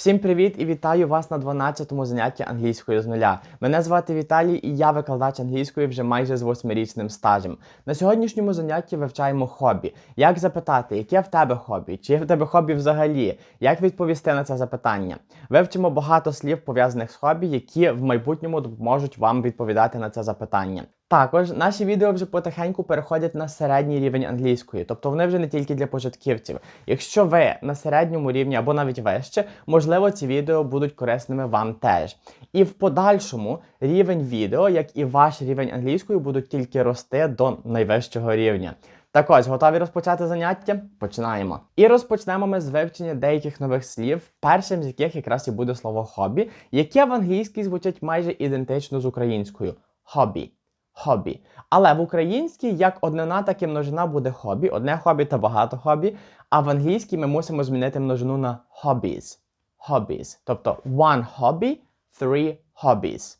Всім привіт і вітаю вас на 12-му занятті англійської з нуля. Мене звати Віталій і я викладач англійської вже майже з восьмирічним стажем. На сьогоднішньому занятті вивчаємо хобі. Як запитати, яке в тебе хобі? Чи є в тебе хобі взагалі? Як відповісти на це запитання? Вивчимо багато слів пов'язаних з хобі, які в майбутньому допоможуть вам відповідати на це запитання. Також наші відео вже потихеньку переходять на середній рівень англійської, тобто вони вже не тільки для початківців. Якщо ви на середньому рівні або навіть вище, можливо, ці відео будуть корисними вам теж. І в подальшому рівень відео, як і ваш рівень англійської, будуть тільки рости до найвищого рівня. Так ось, готові розпочати заняття? Починаємо. І розпочнемо ми з вивчення деяких нових слів, першим з яких якраз і буде слово хобі, яке в англійській звучить майже ідентично з українською хобі. Хобі. Але в українській як однина, так і множина буде хобі. Одне хобі та багато хобі. А в англійській ми мусимо змінити множину на hobbies. Hobbies. Тобто one hobby, three hobbies.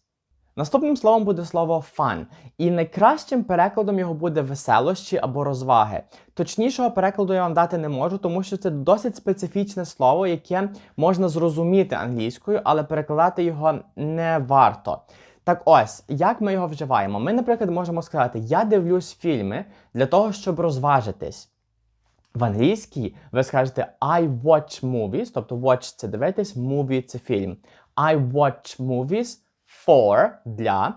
Наступним словом буде слово fun. І найкращим перекладом його буде веселощі або розваги. Точнішого перекладу я вам дати не можу, тому що це досить специфічне слово, яке можна зрозуміти англійською, але перекладати його не варто. Так ось, як ми його вживаємо? Ми, наприклад, можемо сказати: Я дивлюсь фільми для того, щоб розважитись. В англійській ви скажете I watch movies, тобто watch це дивитись, movie це фільм. I watch movies for для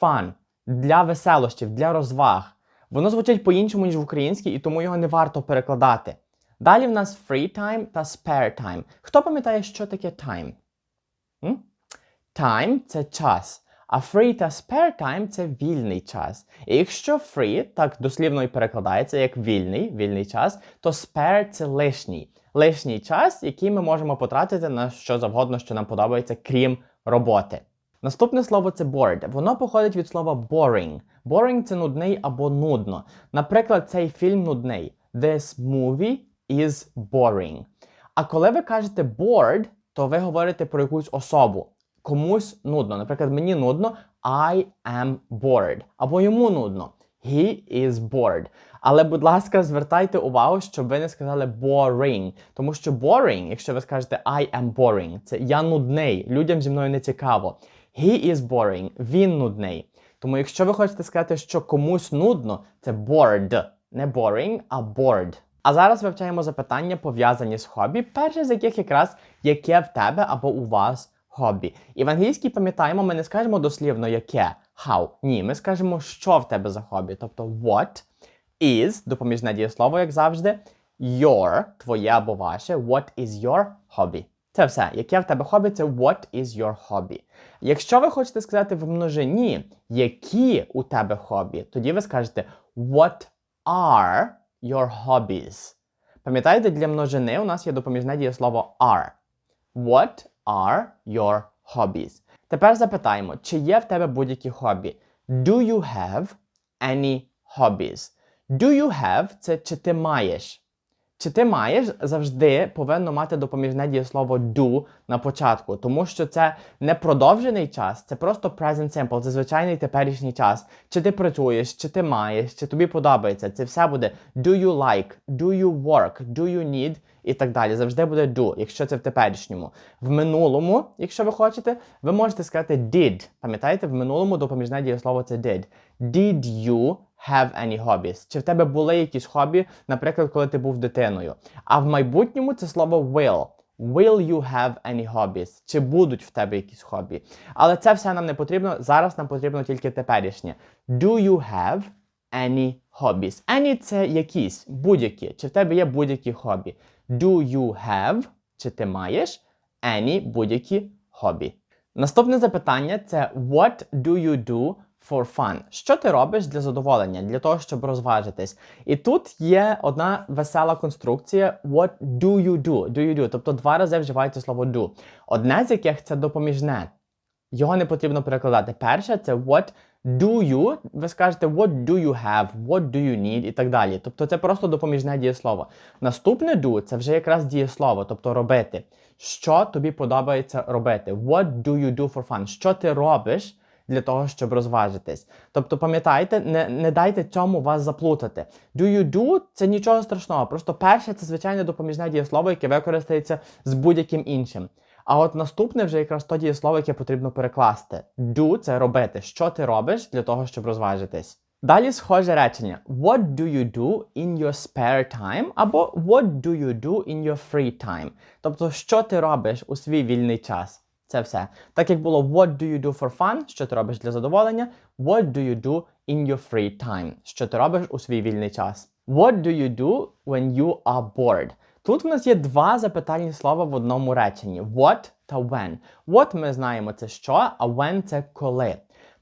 fun, для веселощів, для розваг. Воно звучить по-іншому, ніж в українській, і тому його не варто перекладати. Далі в нас free time та spare time. Хто пам'ятає, що таке time? М? Time це час. А free та spare time це вільний час. І якщо free так дослівно і перекладається як вільний, вільний час, то spare це лишній. Лишній час, який ми можемо потратити на що завгодно, що нам подобається, крім роботи. Наступне слово це bored. Воно походить від слова boring. Boring це нудний або нудно. Наприклад, цей фільм нудний. This movie is boring. А коли ви кажете bored, то ви говорите про якусь особу комусь нудно. Наприклад, мені нудно I am bored. Або йому нудно. He is bored. Але, будь ласка, звертайте увагу, щоб ви не сказали boring. Тому що boring, якщо ви скажете I am boring, це я нудний, людям зі мною не цікаво. He is boring, він нудний. Тому, якщо ви хочете сказати, що комусь нудно, це bored. Не boring, а bored. А зараз вивчаємо запитання, пов'язані з хобі, перше з яких якраз яке в тебе або у вас хобі. І в англійській пам'ятаємо, ми не скажемо дослівно яке how. Ні, ми скажемо, що в тебе за хобі. Тобто what is допоміжне дієслово, як завжди. Your, твоє або ваше. What is your hobby? Це все. Яке в тебе хобі, це what is your hobby. Якщо ви хочете сказати в множині, які у тебе хобі, тоді ви скажете What are your hobbies? Пам'ятаєте, для множини у нас є допоміжне дієслово are. What are your hobbies? Тепер запитаємо, чи є в тебе будь-які хобі? Do you have any hobbies? Do you have це чи ти маєш? Чи ти маєш завжди повинно мати допоміжне дієслово do на початку, тому що це не продовжений час, це просто present simple, це звичайний теперішній час. Чи ти працюєш, чи ти маєш, чи тобі подобається. Це все буде do you like, do you work, do you need і так далі. Завжди буде do, якщо це в теперішньому. В минулому, якщо ви хочете, ви можете сказати did. Пам'ятаєте, в минулому допоміжне дієслово це did. Did you have any hobbies? Чи в тебе були якісь хобі, наприклад, коли ти був дитиною? А в майбутньому це слово will. Will you have any hobbies? Чи будуть в тебе якісь хобі? Але це все нам не потрібно. Зараз нам потрібно тільки теперішнє. Do you have any hobbies? Any – це якісь, будь-які. Чи в тебе є будь-які хобі? Do you have, чи ти маєш any будь-які хобі? Наступне запитання це What do you do for fun? Що ти робиш для задоволення, для того, щоб розважитись? І тут є одна весела конструкція What do you do? Do you do? Тобто два рази вживається слово do. Одне з яких це допоміжне. Його не потрібно перекладати. Перше це what do you, ви скажете what do you have, what do you need і так далі. Тобто це просто допоміжне дієслово. Наступне do це вже якраз дієслово, тобто робити. Що тобі подобається робити? What do you do for fun? Що ти робиш для того, щоб розважитись? Тобто, пам'ятайте, не, не дайте цьому вас заплутати. Do you do це нічого страшного. Просто перше це звичайне допоміжне дієслово, яке використається з будь-яким іншим. А от наступне вже якраз то дієслово, яке потрібно перекласти. Do – це робити. Що ти робиш для того, щоб розважитись. Далі схоже речення: What do you do in your spare time? або What do you do in your free time? Тобто, що ти робиш у свій вільний час? Це все. Так як було What do you do for fun? Що ти робиш для задоволення? What do you do in your free time? Що ти робиш у свій вільний час? What do you do when you are bored? Тут в нас є два запитальні слова в одному реченні: what та when. What ми знаємо це що, а when це коли.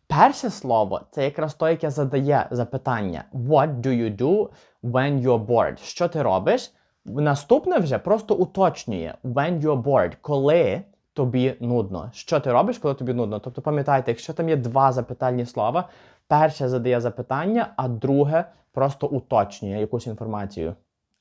Перше слово це якраз то, яке задає запитання: What do you do when you're bored? Що ти робиш? Наступне вже просто уточнює when you're bored, коли тобі нудно. Що ти робиш, коли тобі нудно? Тобто пам'ятайте, якщо там є два запитальні слова, перше задає запитання, а друге просто уточнює якусь інформацію.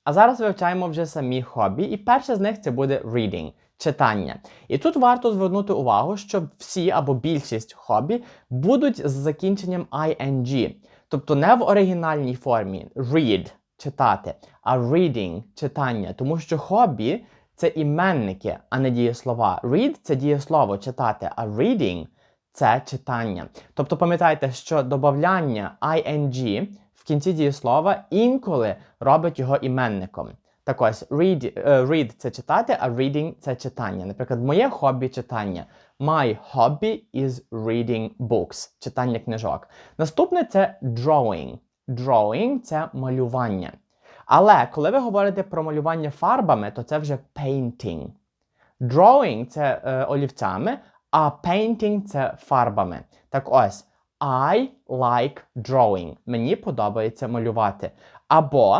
А зараз вивчаємо вже самі хобі, і перше з них це буде reading читання. І тут варто звернути увагу, що всі або більшість хобі будуть з закінченням ing, тобто не в оригінальній формі read читати, а reading читання, тому що хобі це іменники, а не дієслова. Read це дієслово читати, а reading це читання. Тобто пам'ятайте, що додавання ing в кінці дієслова інколи робить його іменником. Так ось, read, е, read це читати, а reading це читання. Наприклад, моє хобі читання. My hobby is reading books, читання книжок. Наступне це drawing. Drawing це малювання. Але коли ви говорите про малювання фарбами, то це вже painting. Drawing це е, олівцями, а painting це фарбами. Так ось, I like drawing. Мені подобається малювати. Або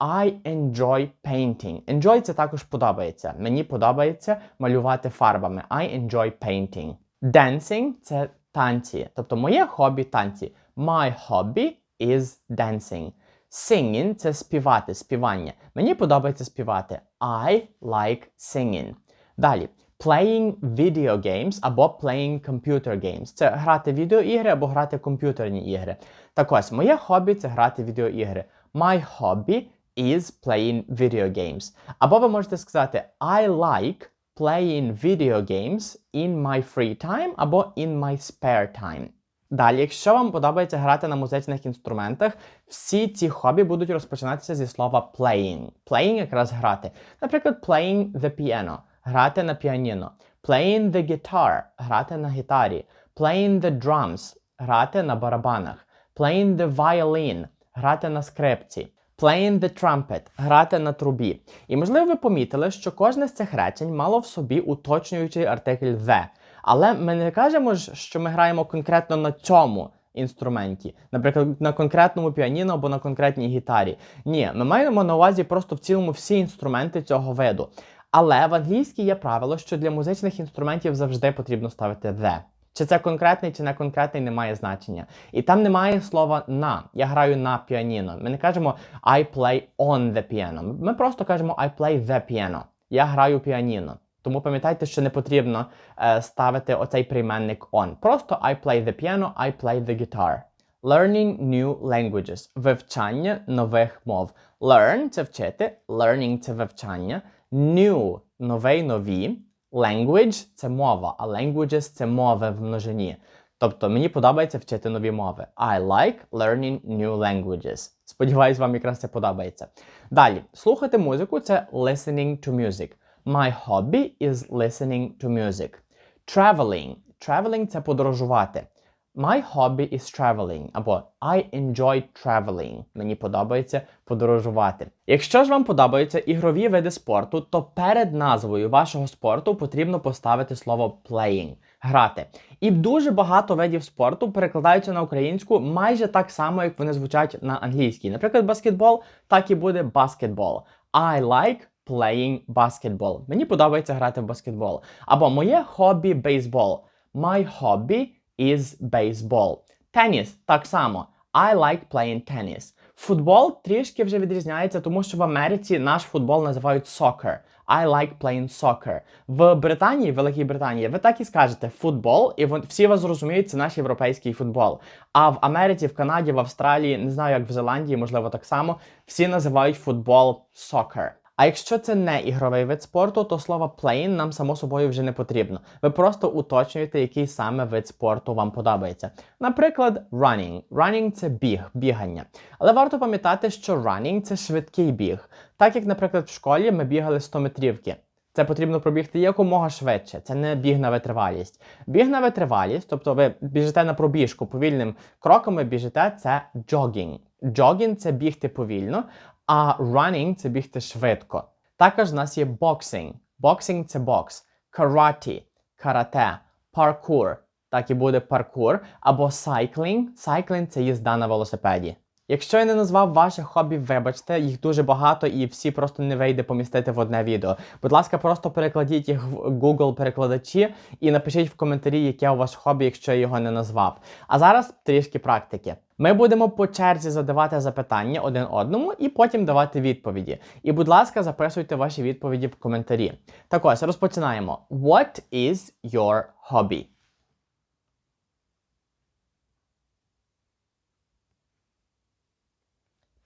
I enjoy painting. Enjoy це також подобається. Мені подобається малювати фарбами. I enjoy painting. Dancing це танці. Тобто моє хобі танці. My hobby is dancing. Singing це співати, співання. Мені подобається співати. I like singing. Далі. Playing video games або playing computer games. Це грати відеоігри або грати комп'ютерні ігри. Так ось, моє хобі це грати відеоігри. My hobby is playing video games. Або ви можете сказати I like playing video games in my free time або in my spare time. Далі, якщо вам подобається грати на музичних інструментах, всі ці хобі будуть розпочинатися зі слова playing. Playing якраз грати. Наприклад, playing the piano грати на піаніно. Playing the guitar грати на гітарі. Playing the drums грати на барабанах. Playing the violin грати на скрипці. Playing the trumpet грати на трубі. І можливо ви помітили, що кожне з цих речень мало в собі уточнюючий артикль the. Але ми не кажемо що ми граємо конкретно на цьому інструменті, наприклад, на конкретному піаніно або на конкретній гітарі. Ні, ми маємо на увазі просто в цілому всі інструменти цього виду. Але в англійській є правило, що для музичних інструментів завжди потрібно ставити the. Чи це конкретний, чи не конкретний, не має значення. І там немає слова на. Я граю на піаніно. Ми не кажемо I play on the piano. Ми просто кажемо I play the piano. Я граю піаніно. Тому пам'ятайте, що не потрібно е, ставити оцей прийменник on. Просто I play the piano, I play the guitar. Learning new languages. Вивчання нових мов. Learn це вчити, learning це вивчання. New новий нові. Language це мова, а languages це мови в множині. Тобто мені подобається вчити нові мови. I like learning new languages. Сподіваюсь, вам якраз це подобається. Далі, слухати музику це listening to music. My hobby is listening to music. Traveling. Traveling це подорожувати. My hobby is traveling або I enjoy traveling. Мені подобається подорожувати. Якщо ж вам подобаються ігрові види спорту, то перед назвою вашого спорту потрібно поставити слово playing грати. І дуже багато видів спорту перекладаються на українську майже так само, як вони звучать на англійській. Наприклад, баскетбол, так і буде basketball. I like playing basketball. Мені подобається грати в баскетбол. Або моє хобі бейсбол. My hobby is baseball. Теніс так само. I like playing tennis. Футбол трішки вже відрізняється, тому що в Америці наш футбол називають soccer. I like playing soccer. В Британії, в Великій Британії, ви так і скажете футбол, і всі вас зрозуміють, це наш європейський футбол. А в Америці, в Канаді, в Австралії, не знаю, як в Зеландії, можливо, так само, всі називають футбол soccer. А якщо це не ігровий вид спорту, то слово playing нам само собою вже не потрібно. Ви просто уточнюєте, який саме вид спорту вам подобається. Наприклад, running. Running – це біг, бігання. Але варто пам'ятати, що running – це швидкий біг. Так як, наприклад, в школі ми бігали 100 метрівки. Це потрібно пробігти якомога швидше. Це не біг на витривалість. Біг на витривалість, тобто ви біжите на пробіжку повільним кроком, ви біжите, це jogging. Jogging – це бігти повільно, а running – це бігти швидко. Також в нас є boxing. Boxing – це бокс, караті, карате, паркур. Так і буде паркур, або cycling. Cycling – це їзда на велосипеді. Якщо я не назвав ваше хобі, вибачте, їх дуже багато і всі просто не вийде помістити в одне відео. Будь ласка, просто перекладіть їх в Google перекладачі і напишіть в коментарі, яке у вас хобі, якщо я його не назвав. А зараз трішки практики. Ми будемо по черзі задавати запитання один одному і потім давати відповіді. І, будь ласка, записуйте ваші відповіді в коментарі. Так ось розпочинаємо. What is your hobby?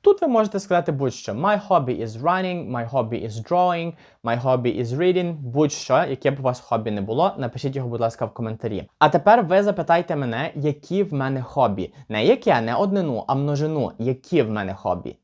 Тут ви можете сказати будь-що. My hobby is running, my hobby is drawing, my hobby is reading, будь-що, яке б у вас хобі не було, напишіть його, будь ласка, в коментарі. А тепер ви запитайте мене, які в мене хобі. Не яке, не однину, а множину, які в мене хобі.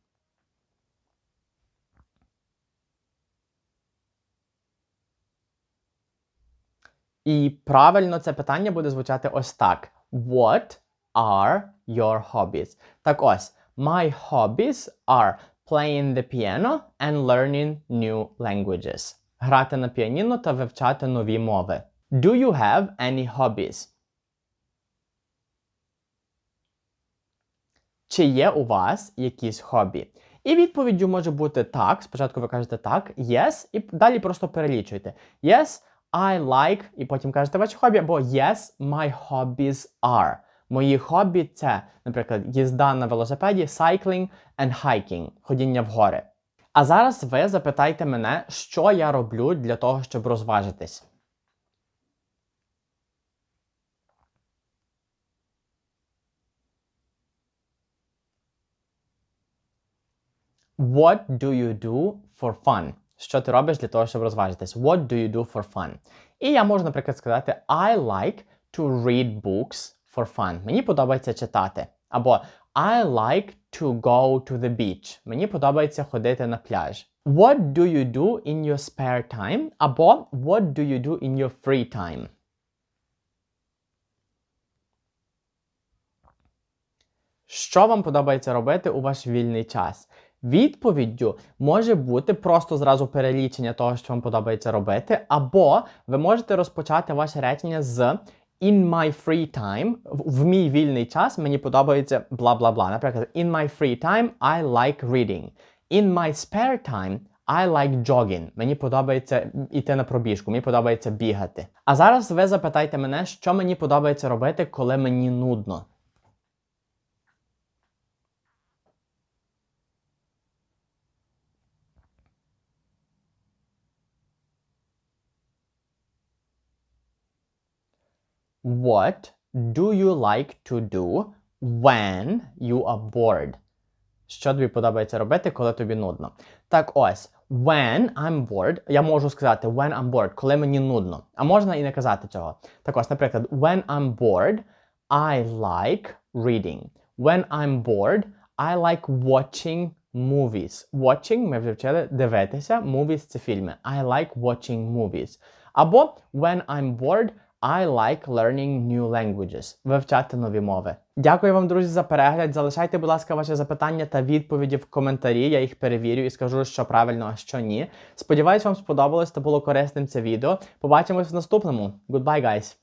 І правильно це питання буде звучати ось так: What are your hobbies? Так ось. My hobbies are playing the piano and learning new languages. Грати на піаніно та вивчати нові мови. Do you have any hobbies? Чи є у вас якісь хобі? І відповіддю може бути так. Спочатку ви кажете так, yes, і далі просто перелічуєте. Yes, I like, і потім кажете ваше хобі, або yes, my hobbies are. Мої хобі це, наприклад, їзда на велосипеді, cycling and hiking, ходіння в гори. А зараз ви запитайте мене, що я роблю для того, щоб розважитись. What do you do for fun? Що ти робиш для того, щоб розважитись? What do you do for fun? І я можу, наприклад, сказати I like to read books for fun. Мені подобається читати. Або I like to go to the beach. Мені подобається ходити на пляж. What do you do in your spare time? Або What do you do in your free time? Що вам подобається робити у ваш вільний час? Відповіддю може бути просто зразу перелічення того, що вам подобається робити, або ви можете розпочати ваше речення з In my free time, в мій вільний час мені подобається бла бла бла. Наприклад, in my free time I like reading. In my spare time I like jogging. Мені подобається йти на пробіжку, мені подобається бігати. А зараз ви запитайте мене, що мені подобається робити, коли мені нудно. What do you like to do when you are bored? Що тобі подобається робити, коли тобі нудно? Так ось, when I'm bored, я можу сказати when I'm bored, коли мені нудно. А можна і не казати цього. Так ось, наприклад, when I'm bored, I like reading. When I'm bored, I like watching movies. Watching, ми вже вчили дивитися, movies це фільми. I like watching movies. Або when I'm bored, I like learning new languages. Вивчати нові мови. Дякую вам, друзі, за перегляд. Залишайте, будь ласка, ваші запитання та відповіді в коментарі. Я їх перевірю і скажу, що правильно, а що ні. Сподіваюсь, вам сподобалось та було корисним це відео. Побачимось в наступному. Goodbye, guys!